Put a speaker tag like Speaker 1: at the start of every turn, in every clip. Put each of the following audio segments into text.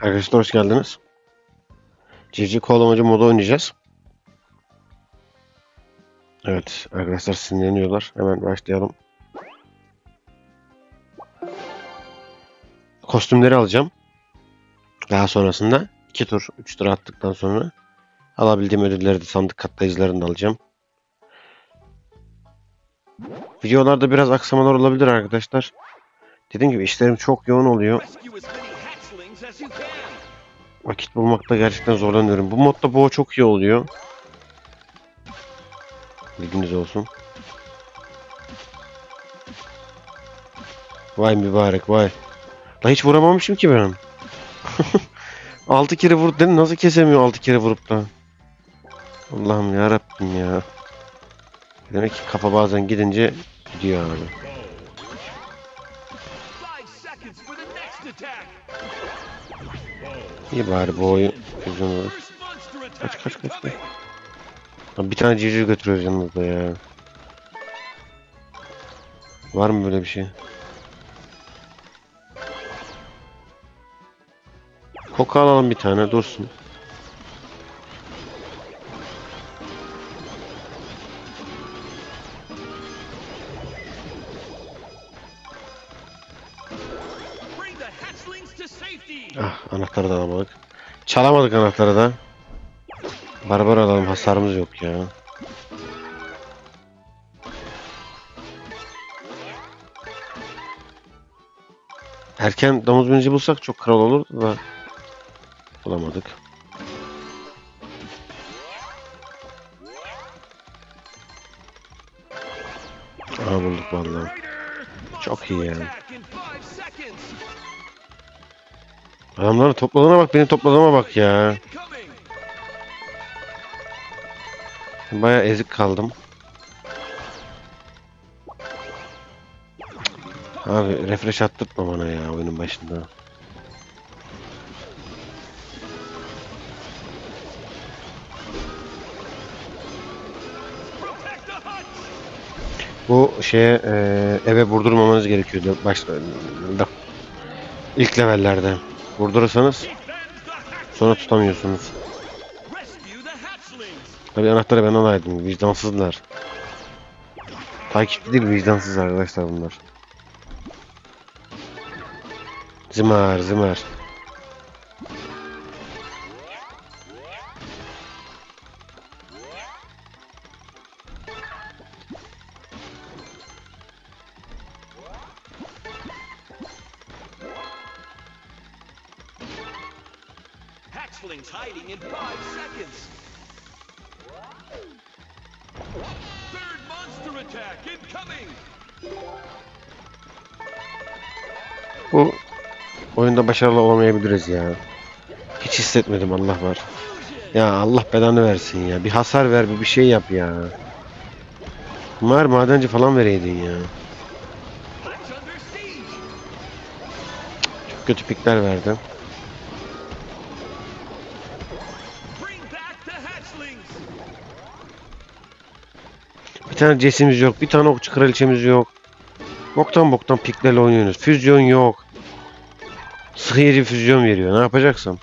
Speaker 1: Arkadaşlar hoş geldiniz. Cici kovalamacı modu oynayacağız. Evet arkadaşlar sinirleniyorlar. Hemen başlayalım. Kostümleri alacağım. Daha sonrasında 2 tur 3 tur attıktan sonra alabildiğim ödülleri de sandık katlayıcılarını da alacağım. Videolarda biraz aksamalar olabilir arkadaşlar. Dediğim gibi işlerim çok yoğun oluyor. Vakit bulmakta gerçekten zorlanıyorum. Bu modda boğa çok iyi oluyor. Bilginiz olsun. Vay mübarek vay. La hiç vuramamışım ki ben. 6 kere vur dedim nasıl kesemiyor 6 kere vurup da. Allah'ım ya Rabbim ya. Demek ki kafa bazen gidince gidiyor abi. İyi bari bu oyun uzun olur. Kaç kaç kaç. kaç. Lan Bir tane civciv götürüyoruz yanımızda ya. Var mı böyle bir şey? Koku alalım bir tane dursun. Çalamadık anahtarı da. Barbar alalım hasarımız yok ya. Erken domuz binici bulsak çok kral olurdu da bulamadık. Aha bulduk vallahi. Çok iyi yani. Adamların topladığına bak, benim topladığıma bak ya. Baya ezik kaldım. Abi refresh attırtma bana ya oyunun başında. Bu şeye eee, eve vurdurmamanız gerekiyordu başta ilk levellerde. Vurdurursanız sonra tutamıyorsunuz. Tabii anahtarı ben alaydım. Vicdansızlar. Takipçi değil vicdansız arkadaşlar bunlar. Zımar zımar.
Speaker 2: Hatchlings hiding in five seconds. Third monster attack incoming.
Speaker 1: Bu oyunda başarılı olamayabiliriz ya. Hiç hissetmedim Allah var. Ya Allah belanı versin ya. Bir hasar ver bir bir şey yap ya. Bunlar madenci falan vereydin ya. Çok kötü pikler verdi. Bir tane cesimiz yok. Bir tane okçu kraliçemiz yok. Boktan boktan piklerle oynuyoruz. Füzyon yok. Sıhhiye füzyon veriyor. Ne yapacaksın?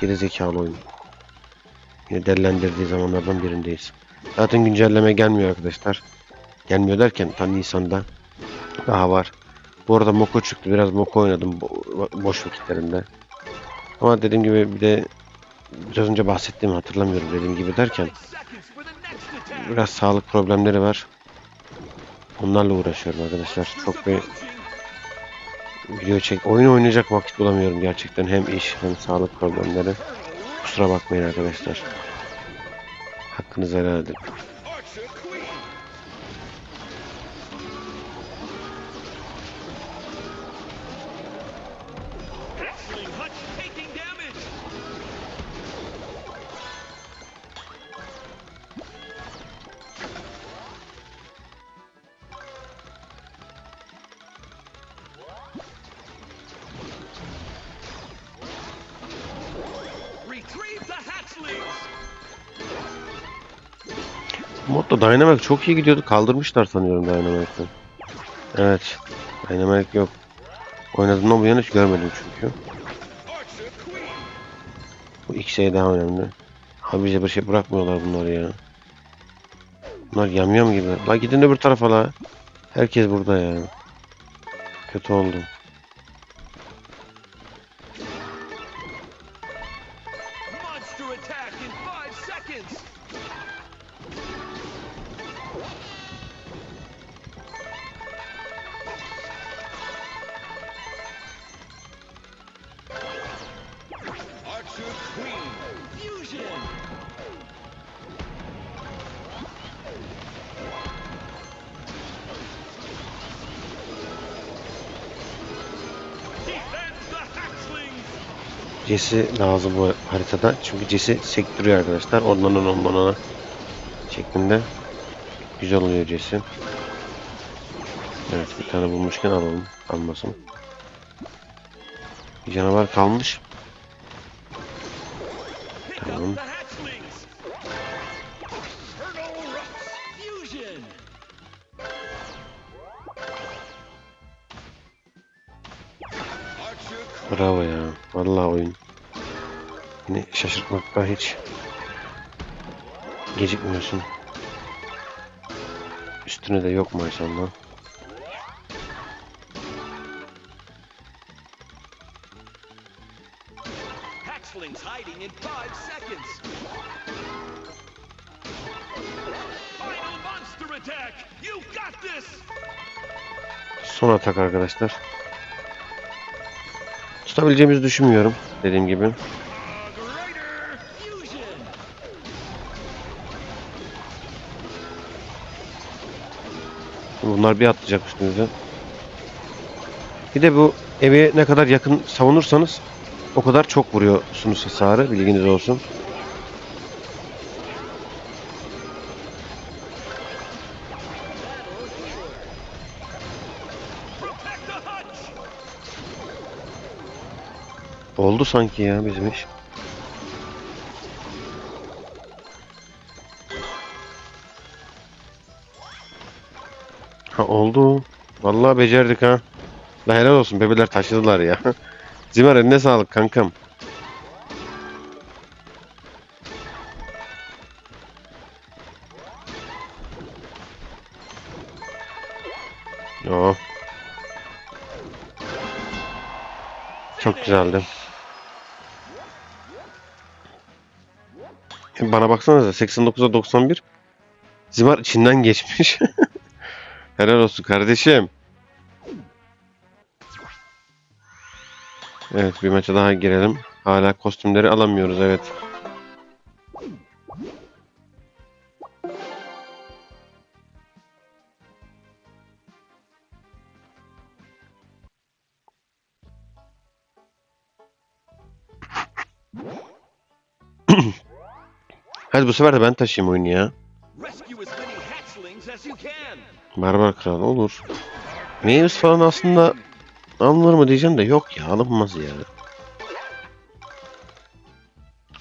Speaker 1: Geri zekalı oyun. Yine dellendirdiği zamanlardan birindeyiz. Zaten güncelleme gelmiyor arkadaşlar. Gelmiyor derken tam Nisan'da daha var. Bu arada Moko çıktı. Biraz Moko oynadım bo- boş vakitlerimde. Ama dediğim gibi bir de biraz önce bahsettiğimi hatırlamıyorum dediğim gibi derken biraz sağlık problemleri var. Onlarla uğraşıyorum arkadaşlar. Çok bir video çek oyun oynayacak vakit bulamıyorum gerçekten. Hem iş hem sağlık problemleri. Kusura bakmayın arkadaşlar. Hakkınızı helal edin. Modda Dynamite çok iyi gidiyordu. Kaldırmışlar sanıyorum Dynamite'ı. Evet. Dynamite yok. Oynadığımdan bu yana hiç görmedim çünkü. Bu iki şey daha önemli. Abi bize bir şey bırakmıyorlar bunları ya. Bunlar yamyam gibi. La gidin öbür tarafa la. Herkes burada ya. Kötü oldu. Jesse lazım bu haritada. Çünkü Jesse sektiriyor arkadaşlar. Ondan ona ondan ona şeklinde. Güzel oluyor Jesse. Evet bir tane bulmuşken alalım. Almasın. Bir canavar kalmış. Tamam. Bravo ya. Vallahi oyun. Yine şaşırtmakta hiç gecikmiyorsun. Üstüne de yok maşallah. Son atak arkadaşlar. Tutabileceğimizi düşünmüyorum. Dediğim gibi. Bunlar bir atlayacak üstünüze. Bir de bu eve ne kadar yakın savunursanız o kadar çok vuruyorsunuz hasarı. Bilginiz olsun. Oldu sanki ya bizim iş. Oldu. Vallahi becerdik ha. La helal olsun bebeler taşıdılar ya. Zimar eline sağlık kankam. Oo. Çok güzeldi. Bana baksanıza 89'a 91. Zimar içinden geçmiş. Helal olsun kardeşim. Evet bir maça daha girelim. Hala kostümleri alamıyoruz evet. Hadi bu sefer de ben taşıyayım oyunu ya. Barbar Kral olur. Mavis falan aslında alınır mı diyeceğim de yok ya alınmaz ya.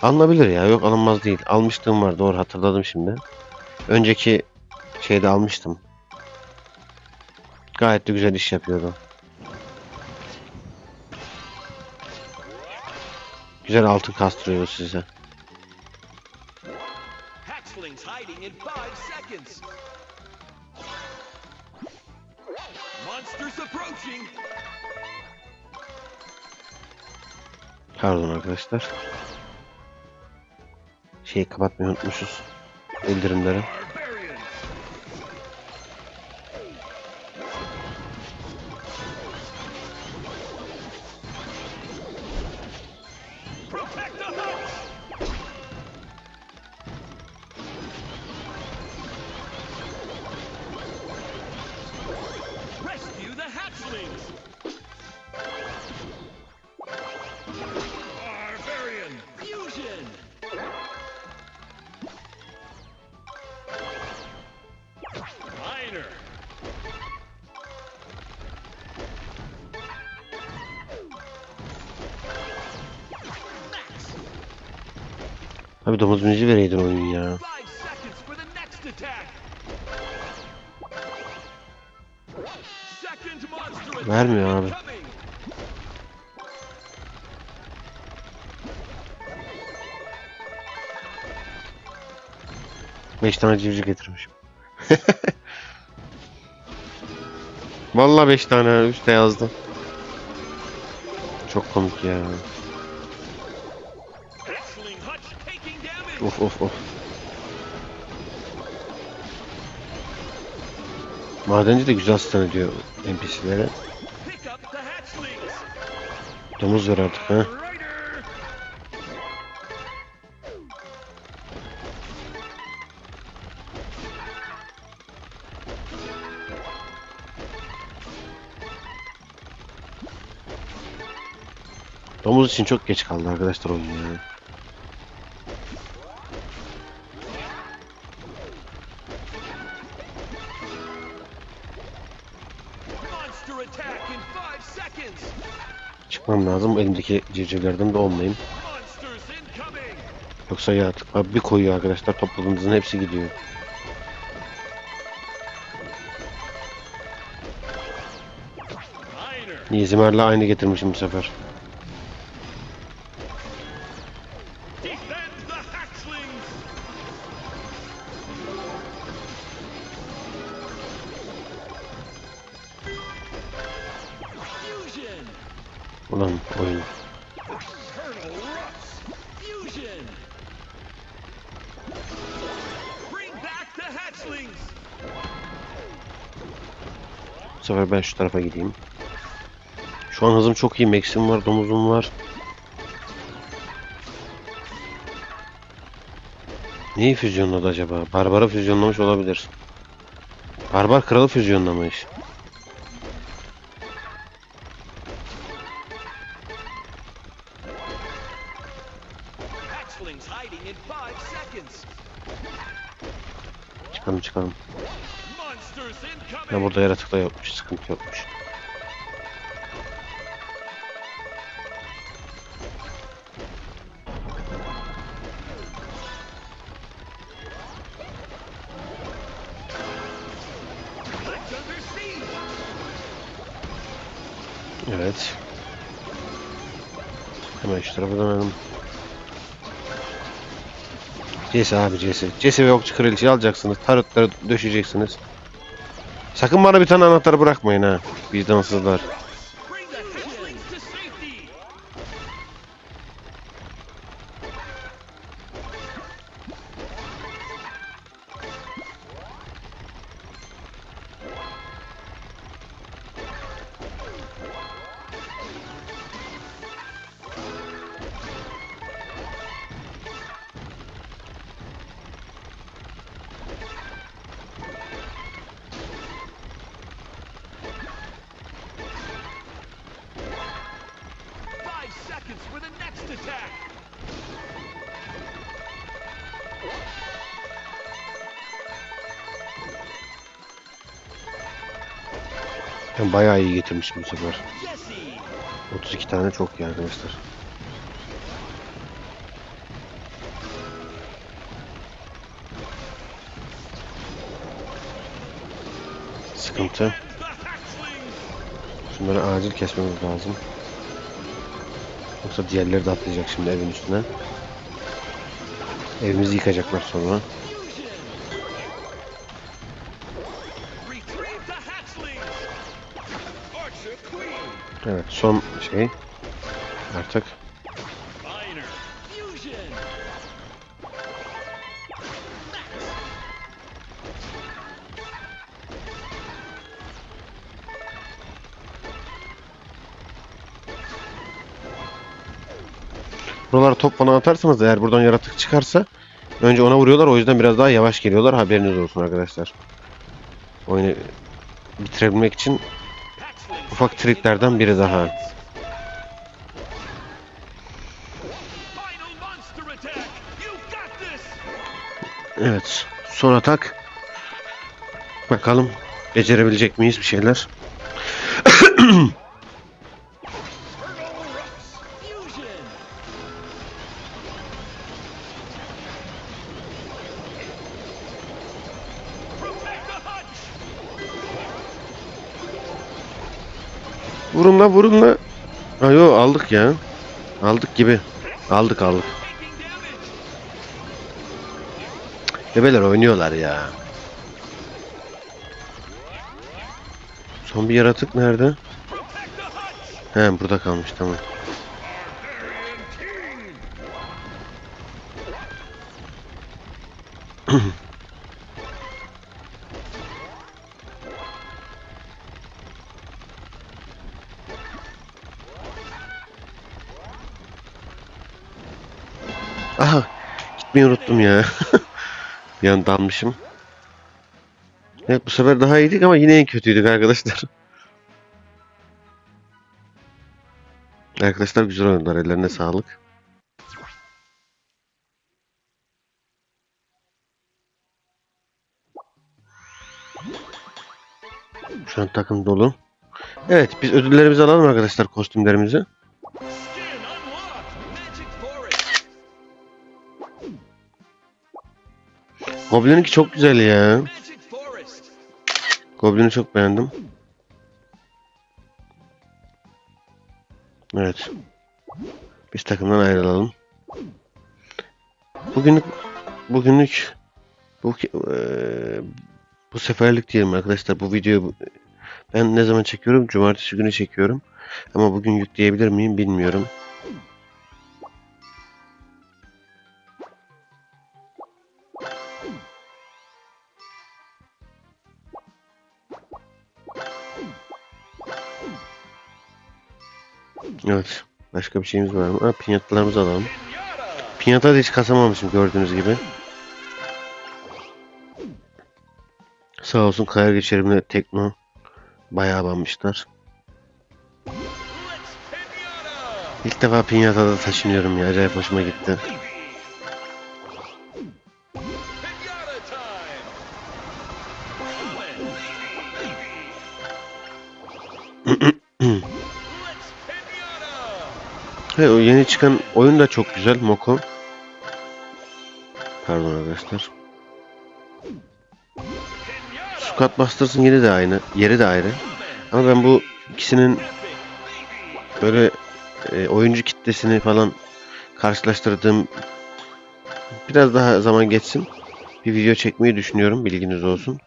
Speaker 1: Alınabilir ya yok alınmaz değil. Almıştım var doğru hatırladım şimdi. Önceki şeyde almıştım. Gayet de güzel iş yapıyordu. Güzel altın kastırıyordu size.
Speaker 2: Monsters approaching.
Speaker 1: Pardon arkadaşlar. Şeyi kapatmayı unutmuşuz. Bildirimleri. Abi domuz müziği vereydin oyun ya. Vermiyor abi. Beş tane civciv getirmişim. Vallahi beş tane üstte yazdım. Çok komik ya. Of of of. Madenci de güzel stun ediyor NPC'lere. Domuz ver artık ha. Domuz için çok geç kaldı arkadaşlar oyun ya. Çıkmam lazım elimdeki civcivlerden de olmayayım. Yoksa yaratıklar bir koyuyor arkadaşlar topladığınızın hepsi gidiyor.
Speaker 2: Miner.
Speaker 1: Nizimer'le aynı getirmişim bu sefer. Sefer ben şu tarafa gideyim. Şu an hızım çok iyi. Max'im var, domuzum var. Neyi füzyonladı acaba? Barbar'ı füzyonlamış olabilir. Barbar kralı füzyonlamış. Burada yaratık da yokmuş. Sıkıntı yokmuş. Evet. Hemen şu tarafa dönelim. Jesse abi Jesse. Jesse ve okçu kraliçeyi alacaksınız. Tarotları döşeceksiniz. Sakın bana bir tane anahtarı bırakmayın ha. Vicdansızlar. Ben bayağı iyi getirmişim bu sefer.
Speaker 2: Jesse.
Speaker 1: 32 tane çok iyi arkadaşlar. Sıkıntı. Şunları acil kesmemiz lazım. Yoksa diğerleri de atlayacak şimdi evin üstüne. Evimizi yıkacaklar sonra. Evet son şey. Artık buralara top falan atarsanız eğer buradan yaratık çıkarsa önce ona vuruyorlar o yüzden biraz daha yavaş geliyorlar haberiniz olsun arkadaşlar. Oyunu bitirebilmek için Ufak triklerden biri daha. Evet. Son atak. Bakalım becerebilecek miyiz bir şeyler. Vurun la vurun la. Ha yo aldık ya. Aldık gibi. Aldık aldık.
Speaker 2: Damage.
Speaker 1: Bebeler oynuyorlar ya. Son bir yaratık nerede? He burada kalmış tamam. gitmeyi unuttum ya. bir an dalmışım. Evet bu sefer daha iyiydik ama yine en kötüydük arkadaşlar. Arkadaşlar güzel oynadılar. Ellerine sağlık. Şu an takım dolu. Evet biz ödüllerimizi alalım arkadaşlar kostümlerimizi. Goblin'inki çok güzel ya. Goblin'i çok beğendim. Evet. Biz takımdan ayrılalım. Bugünlük bugünlük bu eee, bu seferlik diyelim arkadaşlar. Bu videoyu ben ne zaman çekiyorum? Cumartesi günü çekiyorum. Ama bugün yükleyebilir miyim bilmiyorum. Evet. Başka bir şeyimiz var mı? Ha, pinyatalarımızı alalım. Pinyata da hiç kasamamışım gördüğünüz gibi. Sağ olsun kayar geçerimle Tekno bayağı banmışlar. İlk defa pinyatada taşınıyorum ya. Acayip hoşuma gitti. He, o yeni çıkan oyun da çok güzel. Moko. Pardon arkadaşlar. Squad Busters'ın yeri de aynı. Yeri de ayrı. Ama ben bu ikisinin böyle e, oyuncu kitlesini falan karşılaştırdığım biraz daha zaman geçsin. Bir video çekmeyi düşünüyorum. Bilginiz olsun.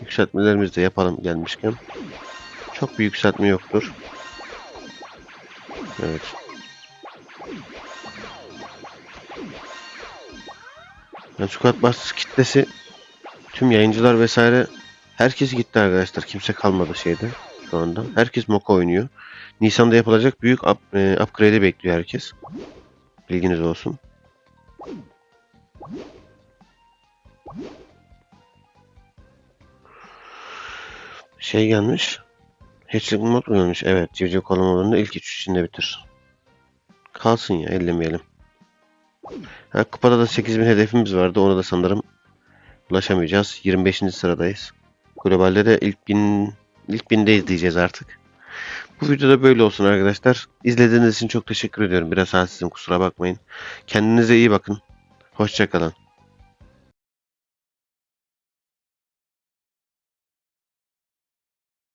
Speaker 1: Yükseltmelerimizi de yapalım gelmişken. Çok bir yükseltme yoktur. Evet. Yani Squad Busters kitlesi tüm yayıncılar vesaire herkes gitti arkadaşlar. Kimse kalmadı şeyde şu anda. Herkes Moka oynuyor. Nisan'da yapılacak büyük up, e, upgrade'i bekliyor herkes. Bilginiz olsun. Şey gelmiş. Hatchling mod gelmiş? Evet. Civciv kollamalarında ilk üç içinde bitir. Kalsın ya. Ellemeyelim. Ha, kupada da 8000 hedefimiz vardı. Ona da sanırım ulaşamayacağız. 25. sıradayız. Globalde de ilk bin ilk bindeyiz diyeceğiz artık. Bu videoda böyle olsun arkadaşlar. İzlediğiniz için çok teşekkür ediyorum. Biraz halsizim kusura bakmayın. Kendinize iyi bakın. Hoşçakalın.